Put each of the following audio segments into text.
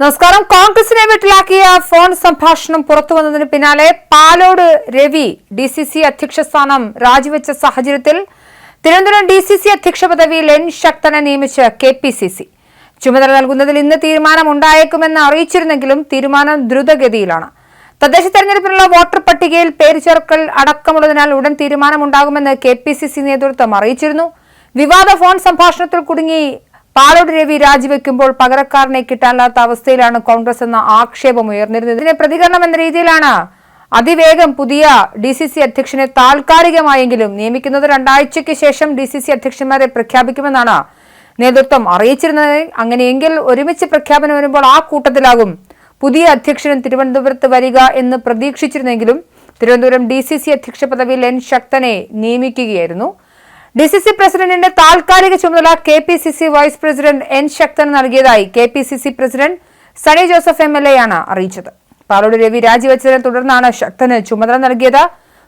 നമസ്കാരം. കോൺഗ്രസിനെ വീട്ടിലാക്കിയ ഫോൺ സംഭാഷണം പുറത്തുവന്നതിന് പിന്നാലെ Palode Ravi D C C അധ്യക്ഷ സ്ഥാനം രാജിവെച്ച സാഹചര്യത്തിൽ തിരുവനന്തപുരം ഡി സി സി അധ്യക്ഷ പദവിയിൽ എൻ ശക്തനെ നിയമിച്ച് കെ പി സി സി. ചുമതല നൽകുന്നതിൽ ഇന്ന് തീരുമാനമുണ്ടായേക്കുമെന്ന് അറിയിച്ചിരുന്നെങ്കിലും തീരുമാനം ദ്രുതഗതിയിലാണ്. തദ്ദേശ തെരഞ്ഞെടുപ്പിനുള്ള വോട്ടർ പട്ടികയിൽ പേര് ചേർക്കൽ അടക്കമുള്ളതിനാൽ ഉടൻ തീരുമാനമുണ്ടാകുമെന്ന് കെ പി സി സി നേതൃത്വം അറിയിച്ചിരുന്നു. വിവാദ ഫോൺ സംഭാഷണത്തിൽ കുടുങ്ങി പാലോട് രവി രാജിവെക്കുമ്പോൾ പകരക്കാരനെ കിട്ടാനില്ലാത്ത അവസ്ഥയിലാണ് കോൺഗ്രസ് എന്ന ആക്ഷേപം ഉയർന്നിരുന്നത്. ഇതിന് പ്രതികരണം എന്ന രീതിയിലാണ് അതിവേഗം പുതിയ ഡി സി സി അധ്യക്ഷനെ താൽക്കാലികമായെങ്കിലും നിയമിക്കുന്നത് രണ്ടാഴ്ചയ്ക്ക് ശേഷം ഡി സി സി അധ്യക്ഷന്മാരെ പ്രഖ്യാപിക്കുമെന്നാണ് നേതൃത്വം അറിയിച്ചിരുന്നത്. അങ്ങനെയെങ്കിൽ ഒരുമിച്ച് പ്രഖ്യാപനം വരുമ്പോൾ ആ കൂട്ടത്തിലാകും പുതിയ അധ്യക്ഷനും തിരുവനന്തപുരത്ത് വരിക എന്ന് പ്രതീക്ഷിച്ചിരുന്നെങ്കിലും തിരുവനന്തപുരം ഡി സി സി അധ്യക്ഷ പദവിയിൽ എൻ ശക്തനെ നിയമിക്കുകയായിരുന്നു. ഡി സി സി പ്രസിഡന്റിന്റെ താൽക്കാലിക ചുമതല K P C C vice president N Sakthan നൽകിയതായി K P C C president Sunny Joseph M L A ആണ് അറിയിച്ചത്. പാലോട് രവി രാജിവെച്ചതിനെ തുടർന്നാണ് ശക്തന് ചുമതല നൽകിയത്.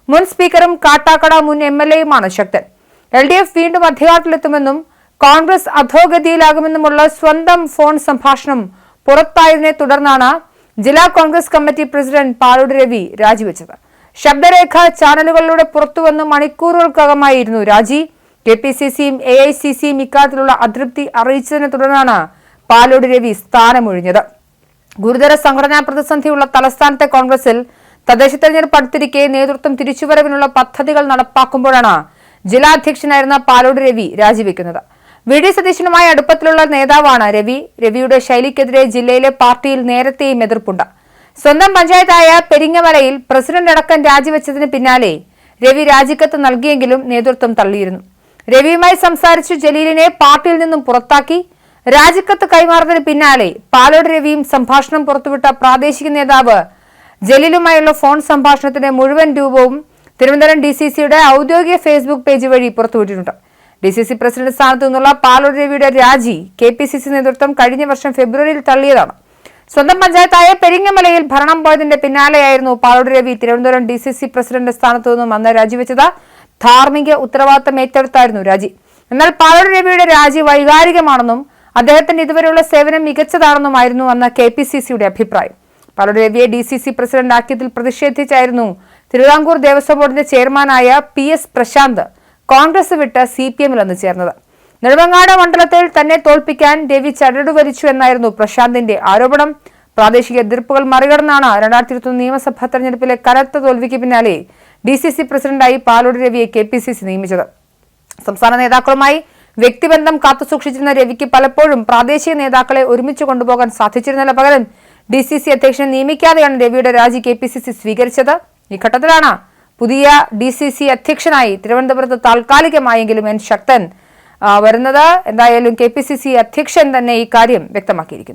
മുൻ സ്പീക്കറും കാട്ടാക്കട മുൻ എം എൽ എയുമാണ് ശക്തൻ. എൽ ഡി എഫ് വീണ്ടും അധികാരത്തിലെത്തുമെന്നും കോൺഗ്രസ് അധോഗതിയിലാകുമെന്നുമുള്ള സ്വന്തം ഫോൺ സംഭാഷണം പുറത്തായതിനെ തുടർന്നാണ് ജില്ലാ കോൺഗ്രസ് കമ്മിറ്റി പ്രസിഡന്റ് പാലോട് രവി രാജിവെച്ചത്. ശബ്ദരേഖ ചാനലുകളിലൂടെ പുറത്തുവന്ന് മണിക്കൂറുകൾക്കകമായിരുന്നു രാജി. കെ പി സി സിയും എ ഐ സി സിയും ഇക്കാര്യത്തിലുള്ള അതൃപ്തി അറിയിച്ചതിനെ തുടർന്നാണ് പാലോട് രവി സ്ഥാനമൊഴിഞ്ഞത്. ഗുരുതര സംഘടനാ പ്രതിസന്ധിയുള്ള തലസ്ഥാനത്തെ കോൺഗ്രസിൽ തദ്ദേശ തെരഞ്ഞെടുപ്പ് അടുത്തിരിക്കെ നേതൃത്വം തിരിച്ചുവരവിനുള്ള പദ്ധതികൾ നടപ്പാക്കുമ്പോഴാണ് ജില്ലാ അധ്യക്ഷനായിരുന്ന പാലോട് രവി രാജിവെക്കുന്നത്. വി. ഡി. സതീശനുമായി അടുപ്പത്തിലുള്ള നേതാവാണ് രവി. രവിയുടെ ശൈലിക്കെതിരെ ജില്ലയിലെ പാർട്ടിയിൽ നേരത്തെയും എതിർപ്പുണ്ട്. സ്വന്തം പഞ്ചായത്തായ പെരിങ്ങമലയിൽ പ്രസിഡന്റ് അടക്കം രാജിവെച്ചതിന് പിന്നാലെ രവി രാജിക്കത്ത് നൽകിയെങ്കിലും നേതൃത്വം തള്ളിയിരുന്നു. രവിയുമായി സംസാരിച്ചു ജലീലിനെ പാർട്ടിയിൽ നിന്നും പുറത്താക്കി. രാജിക്കത്ത് കൈമാറുന്നതിന് പിന്നാലെ പാലോട് രവിയും സംഭാഷണം പുറത്തുവിട്ട പ്രാദേശിക നേതാവ് ജലീലുമായുള്ള ഫോൺ സംഭാഷണത്തിന്റെ മുഴുവൻ രൂപവും തിരുവനന്തപുരം ഡി സി സിയുടെ ഔദ്യോഗിക ഫേസ്ബുക്ക് പേജ് വഴി പുറത്തുവിട്ടിട്ടുണ്ട്. ഡി സി സി പ്രസിഡന്റ് സ്ഥാനത്തു നിന്നുള്ള പാലോട് രവിയുടെ രാജി കെ പി സി സി നേതൃത്വം കഴിഞ്ഞ വർഷം ഫെബ്രുവരിയിൽ തള്ളിയതാണ്. സ്വന്തം പഞ്ചായത്തായ പെരിങ്ങമലയിൽ ഭരണം പോയതിന്റെ പിന്നാലെയായിരുന്നു Palode Ravi Thiruvananthapuram D C C president സ്ഥാനത്തു നിന്നും അന്ന് രാജിവെച്ചത്. ധാർമ്മിക ഉത്തരവാദിത്തം ഏറ്റെടുത്തായിരുന്നു രാജി. എന്നാൽ പാലോട് രവിയുടെ രാജി വൈകാരികമാണെന്നും അദ്ദേഹത്തിന്റെ ഇതുവരെയുള്ള സേവനം മികച്ചതാണെന്നുമായിരുന്നു അന്ന് കെ പി സി സിയുടെ അഭിപ്രായം. പാലോട് രവിയെ ഡി സി സി പ്രസിഡന്റ് ആക്കിയതിൽ പ്രതിഷേധിച്ചായിരുന്നു തിരുവിതാംകൂർ ദേവസ്വം ബോർഡിന്റെ ചെയർമാനായ പി എസ് പ്രശാന്ത് കോൺഗ്രസ് വിട്ട് സി പി എമ്മിൽ അന്ന് ചേർന്നത്. നെടുമങ്ങാട് മണ്ഡലത്തിൽ തന്നെ തോൽപ്പിക്കാൻ രവി ചരടു വലിച്ചു എന്നായിരുന്നു പ്രശാന്തിന്റെ ആരോപണം. പ്രാദേശിക എതിർപ്പുകൾ മറികടന്നാണ് രണ്ടായിരത്തി ഇരുപത്തി നിയമസഭാ തെരഞ്ഞെടുപ്പിലെ കനത്ത തോൽവിക്ക് പിന്നാലെ ഡി സി സി പ്രസിഡന്റായി പാലോട് രവിയെ കെ പി സി സി നിയമിച്ചത്. സംസ്ഥാന നേതാക്കളുമായി വ്യക്തിബന്ധം കാത്തുസൂക്ഷിച്ചിരുന്ന രവിക്ക് പലപ്പോഴും പ്രാദേശിക നേതാക്കളെ ഒരുമിച്ച് കൊണ്ടുപോകാൻ സാധിച്ചിരുന്നില്ല പകരം ഡി സി സി അധ്യക്ഷനെ നിയമിക്കാതെയാണ് രവിയുടെ രാജി കെ പി സി സി സ്വീകരിച്ചത്. ഈ ഘട്ടത്തിലാണ് പുതിയ ഡി സി സി അധ്യക്ഷനായി തിരുവനന്തപുരത്ത് താൽക്കാലികമായെങ്കിലും എൻ ശക്തൻ വരുന്നത്. എന്തായാലും കെ പി സി സി അധ്യക്ഷൻ തന്നെ ഈ കാര്യം വ്യക്തമാക്കിയിരിക്കുന്നു.